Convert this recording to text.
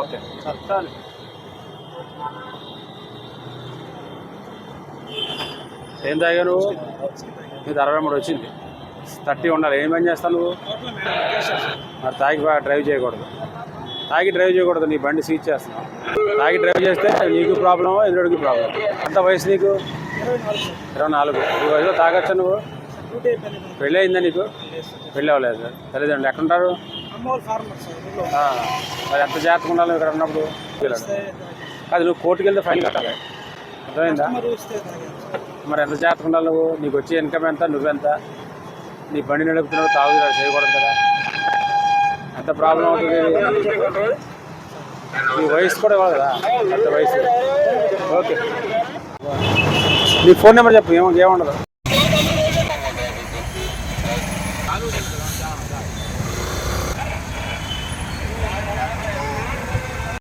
Okay. ఏం తాగా నువ్వు? నీది అరవై మూడు వచ్చింది. థర్టీ ఉండాలి. ఏం పని చేస్తావు నువ్వు? మరి తాగి బాగా డ్రైవ్ చేయకూడదు. తాగి డ్రైవ్ చేయకూడదు. నీ బండి సీజ్ చేస్తున్నావు. తాగి డ్రైవ్ చేస్తే నీకు ప్రాబ్లం ఎదురుడికి ప్రాబ్లం ఎంత వయసు నీకు? ఇరవై నాలుగు. ఈ వయసులో తాగొచ్చా నువ్వు? పెళ్ళి అయిందా నీకు? పెళ్ళి అవ్వలేదు. తల్లిదండ్రులు ఎక్కడుంటారు? మరి ఎంత జాగ్రత్తగా ఉండాలి ఇక్కడ ఉన్నప్పుడు? అది నువ్వు కోర్టుకి వెళ్తే ఫైన్ కట్టాలి. అర్థమైందా? మరి ఎంత జాగ్రత్తగా ఉండాలి నువ్వు? నీకు వచ్చే ఇన్కమ్ ఎంత నువ్వెంత? నీ బండి నడుపుతున్నావు తాగు చేయకూడదు కదా. ఎంత ప్రాబ్లం అవుతుంది నీ వయసు కూడా ఇవ్వాలి కదా. అంత వయసు. ఓకే. నీ ఫోన్ నెంబర్ చెప్పు ఏమో ఏముండదు.